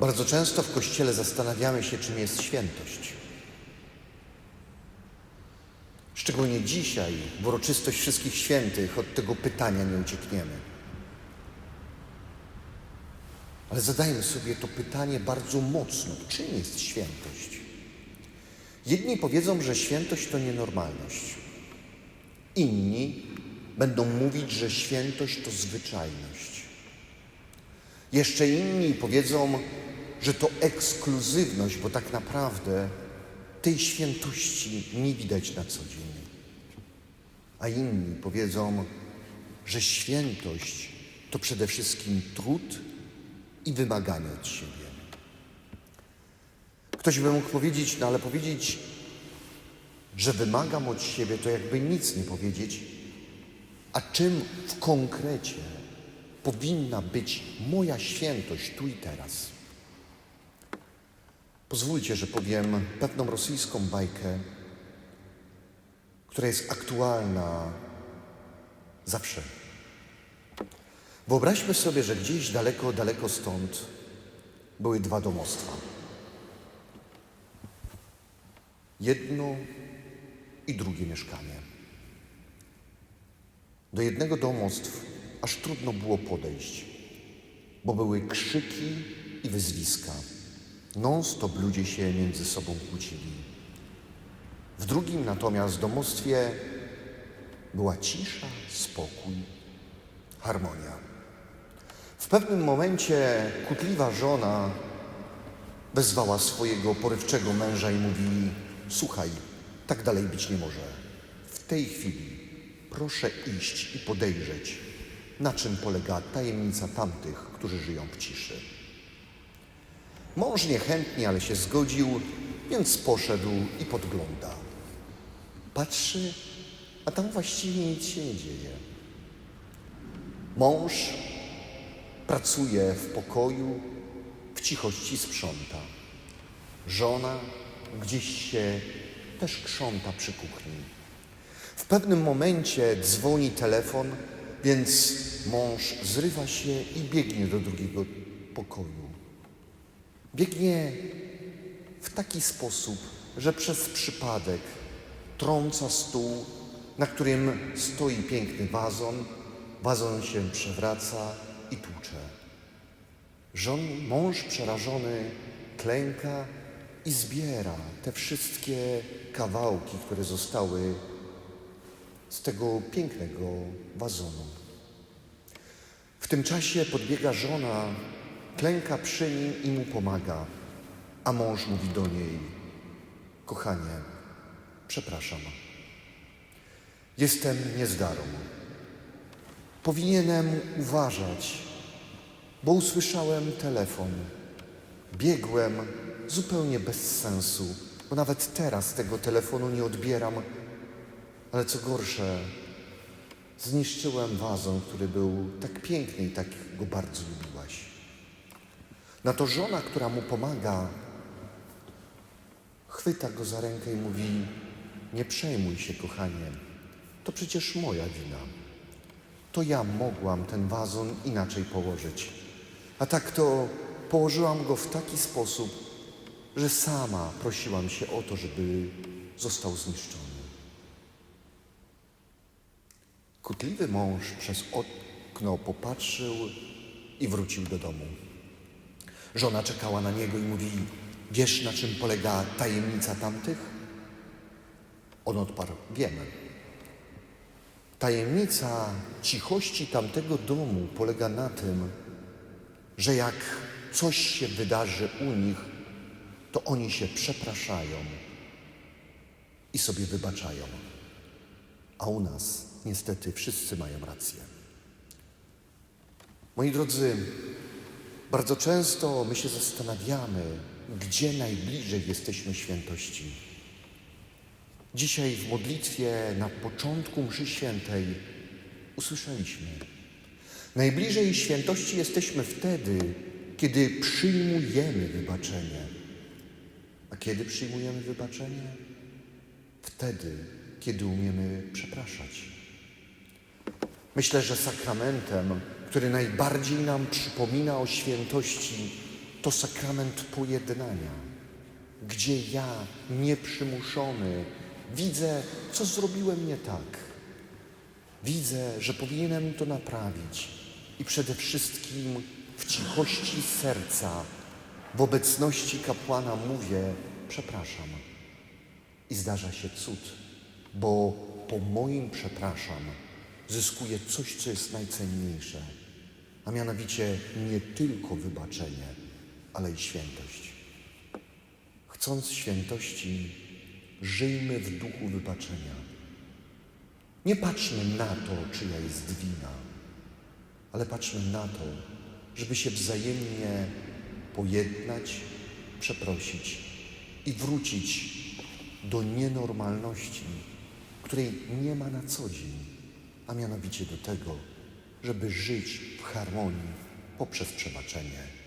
Bardzo często w Kościele zastanawiamy się, czym jest świętość. Szczególnie dzisiaj, w uroczystość Wszystkich Świętych, od tego pytania nie uciekniemy. Ale zadajmy sobie to pytanie bardzo mocno. Czym jest świętość? Jedni powiedzą, że świętość to nienormalność. Inni będą mówić, że świętość to zwyczajność. Jeszcze inni powiedzą, że to ekskluzywność, bo tak naprawdę tej świętości nie widać na co dzień. A inni powiedzą, że świętość to przede wszystkim trud i wymaganie od siebie. Ktoś by mógł powiedzieć, no ale powiedzieć, że wymagam od siebie, to jakby nic nie powiedzieć, a czym w konkrecie powinna być moja świętość tu i teraz. Pozwólcie, że powiem pewną rosyjską bajkę, która jest aktualna zawsze. Wyobraźmy sobie, że gdzieś daleko, daleko stąd były dwa domostwa. Jedno i drugie mieszkanie. Do jednego domostw aż trudno było podejść, bo były krzyki i wyzwiska. Non-stop ludzie się między sobą kłócili. W drugim natomiast domostwie była cisza, spokój, harmonia. W pewnym momencie kutliwa żona wezwała swojego porywczego męża i mówi: Słuchaj, tak dalej być nie może. W tej chwili proszę iść i podejrzeć, na czym polega tajemnica tamtych, którzy żyją w ciszy. Mąż niechętnie, ale się zgodził, więc poszedł i podgląda. Patrzy, a tam właściwie nic się nie dzieje. Mąż pracuje w pokoju, w cichości sprząta. Żona gdzieś się też krząta przy kuchni. W pewnym momencie dzwoni telefon, więc mąż zrywa się i biegnie do drugiego pokoju. Biegnie w taki sposób, że przez przypadek trąca stół, na którym stoi piękny wazon. Wazon się przewraca i tłucze. Żon, mąż przerażony klęka i zbiera te wszystkie kawałki, które zostały z tego pięknego wazonu. W tym czasie podbiega żona, klęka przy nim i mu pomaga, a mąż mówi do niej: Kochanie, przepraszam. Jestem niezdarą. Powinienem uważać, bo usłyszałem telefon. Biegłem zupełnie bez sensu, bo nawet teraz tego telefonu nie odbieram, ale co gorsze, zniszczyłem wazon, który był tak piękny i tak go bardzo lubiłaś. Na to żona, która mu pomaga, chwyta go za rękę i mówi: Nie przejmuj się, kochanie, to przecież moja wina. To ja mogłam ten wazon inaczej położyć. A tak to położyłam go w taki sposób, że sama prosiłam się o to, żeby został zniszczony. Kutliwy mąż przez okno popatrzył i wrócił do domu. Żona czekała na niego i mówi: Wiesz, na czym polega tajemnica tamtych? On odparł: Wiemy. Tajemnica cichości tamtego domu polega na tym, że jak coś się wydarzy u nich, to oni się przepraszają i sobie wybaczają. A u nas niestety wszyscy mają rację. Moi drodzy, bardzo często my się zastanawiamy, gdzie najbliżej jesteśmy świętości. Dzisiaj w modlitwie na początku mszy świętej usłyszeliśmy: Najbliżej świętości jesteśmy wtedy, kiedy przyjmujemy wybaczenie. A kiedy przyjmujemy wybaczenie? Wtedy, kiedy umiemy przepraszać. Myślę, że sakramentem, który najbardziej nam przypomina o świętości, to sakrament pojednania, gdzie ja, nieprzymuszony, widzę, co zrobiłem nie tak. Widzę, że powinienem to naprawić i przede wszystkim w cichości serca, w obecności kapłana mówię: Przepraszam. I zdarza się cud, bo po moim przepraszam zyskuję coś, co jest najcenniejsze, a mianowicie nie tylko wybaczenie, ale i świętość. Chcąc świętości, żyjmy w duchu wybaczenia. Nie patrzmy na to, czyja jest wina, ale patrzmy na to, żeby się wzajemnie pojednać, przeprosić i wrócić do nienormalności, której nie ma na co dzień, a mianowicie do tego, żeby żyć w harmonii poprzez przebaczenie.